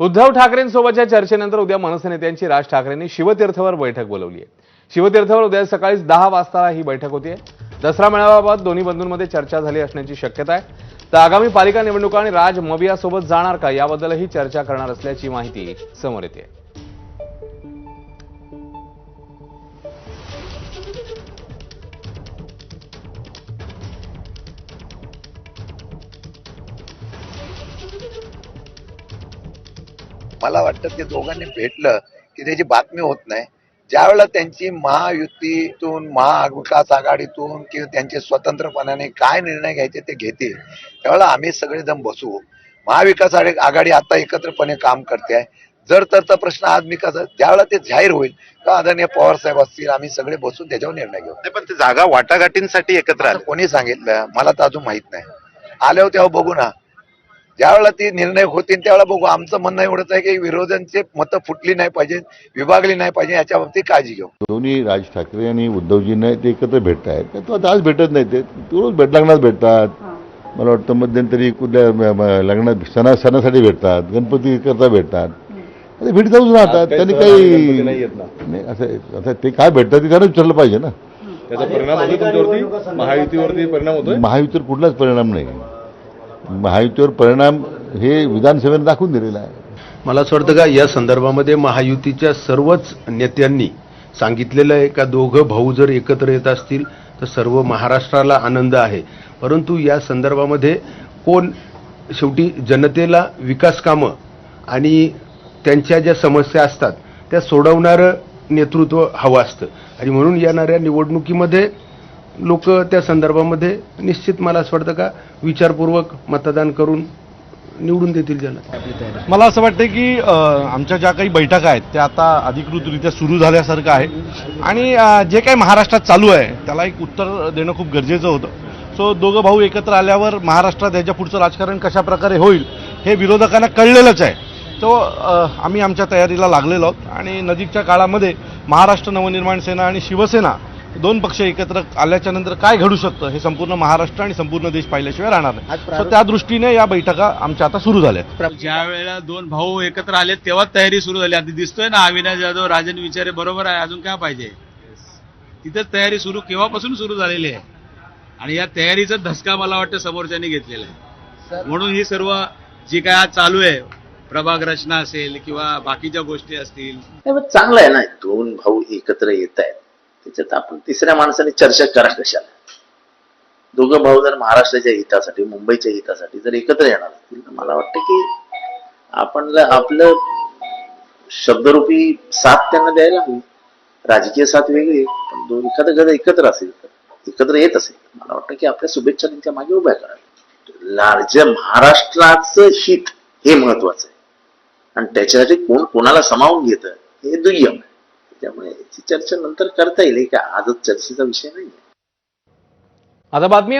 उद्धव ठाकरेंसोबतच्या चर्चेनंतर उद्या मनसे नेत्यांची राज ठाकरेंनी शिवतीर्थवर बैठक बोलवली आहे. शिवतीर्थवर उद्या सकाळीच दहा वाजता ही बैठक होती आहे. दसरा मेळाव्याबाबत दोन्ही बंधूंमध्ये चर्चा झाली असण्याची शक्यता आहे. तर आगामी पालिका निवडणुका आणि राज मबियासोबत जाणार का याबद्दलही चर्चा करणार असल्याची माहिती समोर येते. मला वाटतं ते दोघांनी भेटलं की त्याची बातमी होत नाही. ज्यावेळेला त्यांची महायुतीतून महाविकास आघाडीतून किंवा त्यांचे स्वतंत्रपणाने काय निर्णय घ्यायचे ते घेतील त्यावेळेला आम्ही सगळेजण बसू. महाविकास आघाडी आता एकत्रपणे काम करते आहे. जर तरचा प्रश्न आज मी कसं ज्यावेळेला ते जाहीर होईल का आदरणीय पवार साहेब असतील आम्ही सगळे बसून त्याच्यावर निर्णय घेऊ. पण ते जागा वाटाघाटींसाठी एकत्र कोणी सांगितलं? मला तर अजून माहीत नाही. आल्यावर तेव्हा बघू ना. ज्यावेळेला ती निर्णय होतील त्यावेळेला बघू. आमचं म्हणणं एवढंच आहे की विरोधांची मतं फुटली नाही पाहिजे विभागली नाही पाहिजे याच्या बाबतीत काळजी घेऊ. दोन्ही राज ठाकरे आणि उद्धवजींना ते एकत्र भेटत आहेत. तो आता आज भेटत नाही ते रोज भेट लग्नात भेटतात. मला वाटतं मध्यंतरी कुठल्या लग्नात सणा सणासाठी भेटतात गणपती करता भेटतात. ते भेट जाऊच राहतात. त्यांनी काही नाही असं आता ते काय भेटतात ते त्यांना विचारलं पाहिजे ना. त्याचा परिणाम होतो तुमच्यावरती? महायुतीवरती परिणाम होतोय? महायुतीवर कुठलाच परिणाम नाही. महायुतीवर परिणाम हे विधानसभेने दाखवून दिलेलं आहे. मला असं वाटतं का या संदर्भामध्ये महायुतीच्या सर्वच नेत्यांनी सांगितलेलं आहे का दोघं भाऊ जर एकत्र येत असतील तर सर्व महाराष्ट्राला आनंद आहे. परंतु या संदर्भामध्ये कोण शेवटी जनतेला विकास कामं आणि त्यांच्या ज्या समस्या असतात त्या सोडवणारं नेतृत्व हवं असतं. आणि म्हणून येणाऱ्या निवडणुकीमध्ये लोक त्या संदर्भामध्ये निश्चित मला असं वाटतं का विचारपूर्वक मतदान करून निवडून देतील ज्याला मला असं वाटतं की आमच्या ज्या काही बैठका आहेत त्या आता अधिकृतरित्या सुरू झाल्यासारखं आहे. आणि जे काही महाराष्ट्रात चालू आहे त्याला एक उत्तर देणं खूप गरजेचं होतं. सो दोघं भाऊ एकत्र आल्यावर महाराष्ट्रात याच्या पुढचं राजकारण कशा प्रकारे होईल हे विरोधकांना कळलेलंच आहे. तो आम्ही आमच्या तयारीला लागलेलो आहोत. आणि नजीकच्या काळामध्ये महाराष्ट्र नवनिर्माण सेना आणि शिवसेना दोन पक्ष एकत्र आल्याच्यानंतर काय घडू शकतं हे संपूर्ण महाराष्ट्र आणि संपूर्ण देश पाहिल्याशिवाय राहणार नाही. सो त्या दृष्टीने या बैठका आमच्या आता सुरू झाल्या. ज्या वेळेला दोन भाऊ एकत्र आले तेव्हा तयारी सुरू झाली. आता दिसतोय ना अविनाश जाधव राजन विचारे बरोबर आहे अजून काय पाहिजे? तिथेच तयारी सुरू केव्हापासून सुरू झालेली आहे? आणि या तयारीचा धसका मला वाटतं समोरच्यांनी घेतलेला आहे. म्हणून ही सर्व जी काय आज चालू आहे प्रभाग रचना असेल किंवा बाकीच्या गोष्टी असतील. चांगलं आहे ना दोन भाऊ एकत्र येत आहेत. त्याच्यात आपण तिसऱ्या माणसाने चर्चा करा कशाला? दोघं भाऊ जर महाराष्ट्राच्या हितासाठी मुंबईच्या हितासाठी जर एकत्र येणार असतील तर मला वाटतं की आपण आपलं शब्दरूपी साथ त्यांना द्यायला हवी. राजकीय साथ वेगळी पण दोन एखादं गद एकत्र असेल तर एकत्र येत असेल मला वाटतं की आपल्या शुभेच्छा त्यांच्या मागे उभ्या कराव्या. लार्ज महाराष्ट्राचं हित हे महत्वाचं आहे. आणि त्याच्यासाठी कोण कोणाला सामावून घेतं हे दुय्यम आहे. त्यामुळे याची चर्चा नंतर करता येईल. का आजच चर्चेचा विषय नाही आता बातमी